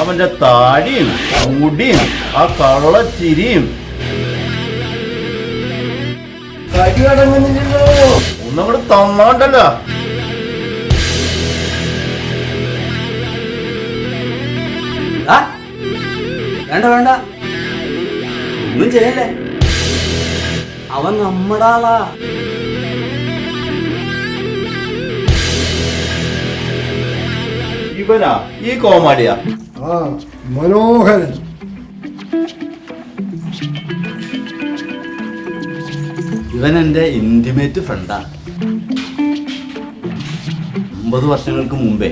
അവന്റെ താടിയും മുടിയും ആ അടങ്ങുന്നില്ലല്ലോ. ഒന്നങ്ങോട്ട് തന്നാണ്ടല്ലോ? വേണ്ട വേണ്ട. ഒന്നും ചെയ്യല്ലേ? അവൻ നമ്മുടെ ആളാ. ഇവനാ ഈ കോമാടിയാ. ആ മനോഹരൻ. ഇവൻ എന്റെ ഇന്റിമേറ്റ് ഫ്രണ്ടാ അമ്പത് വർഷങ്ങൾക്ക് മുമ്പേ.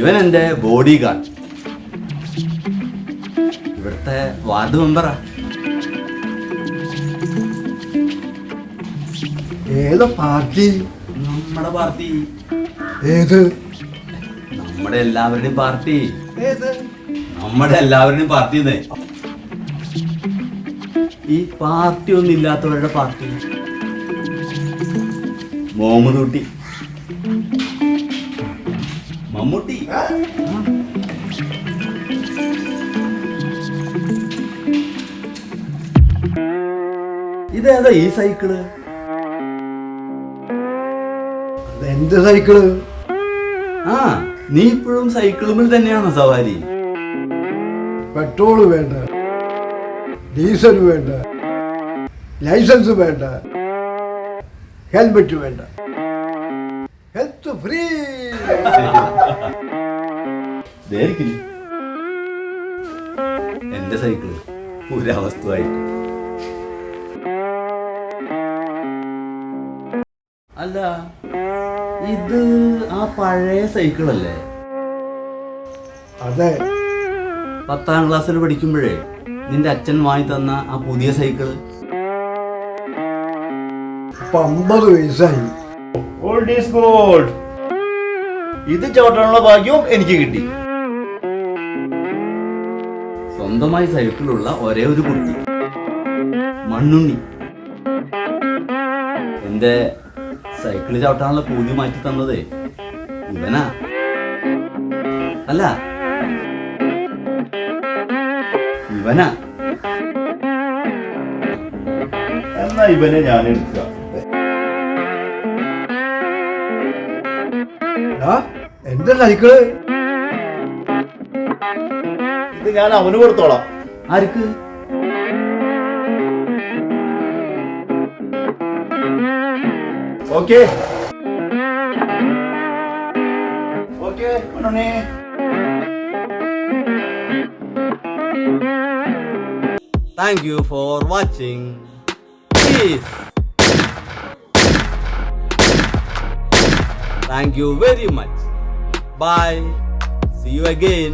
ഇവൻ എന്റെ ബോഡി ഗാർഡ് ഇവിടുത്തെ വാർഡ് മെമ്പറാ ഏതോ പാർട്ടി? നമ്മുടെ പാർട്ടി. ഏത്? നമ്മുടെ എല്ലാവരുടെയും പാർട്ടി. ഏത്? നമ്മുടെ എല്ലാവരുടെയും പാർട്ടി ഇതേ. ഈ പാർട്ടി ഒന്നും ഇല്ലാത്തവരുടെ പാർട്ടി. മുഹമ്മദ് കുട്ടി മമ്മൂട്ടി ഇതേതാ ഈ സൈക്കിൾ? അതെന്ത് സൈക്കിൾ? ആ നീ ഇപ്പോഴും സൈക്കിളുമിൽ തന്നെയാണോ സവാരി? പെട്രോൾ വേണ്ട. ഡീസൽ വേണ്ട. ലൈസൻസ് വേണ്ട. ഹെൽമെറ്റ് വേണ്ട. Health free. എന്റെ സൈക്കിൾ പുരാവസ്തുവായിട്ട് അല്ല ഇത് ആ പഴയ സൈക്കിൾ അല്ലേ അതെ. പത്താം ക്ലാസ്സിൽ പഠിക്കുമ്പോഴേ നിന്റെ അച്ഛൻ വാങ്ങി തന്ന ആ പുതിയ സൈക്കിൾ? ഇപ്പൊ അമ്പത് വയസ്സായി. ഓൾഡ് ഈസ് ഗോൾഡ് ഇത് ചവിട്ടാനുള്ള ഭാഗ്യവും എനിക്ക് കിട്ടി. സ്വന്തമായി സൈക്കിളുള്ള ഒരേ ഒരു കുട്ടി. മണ്ണുണ്ണി. എന്റെ സൈക്കിൾ ചവിട്ടാനുള്ള കൂലി മാറ്റി തന്നതേ. ഇവനാ. അല്ല. ഇവനാ. എന്നാ ഇവനെ ഞാൻ എടുക്കുക ആ എന്റെ സൈക്കിൾ. ഇത് ഞാൻ അവന് കൊടുത്തോളാം. ആർക്ക്? Okay okay മണ്ണുണ്ണി thank you for watching please thank you very much bye see you again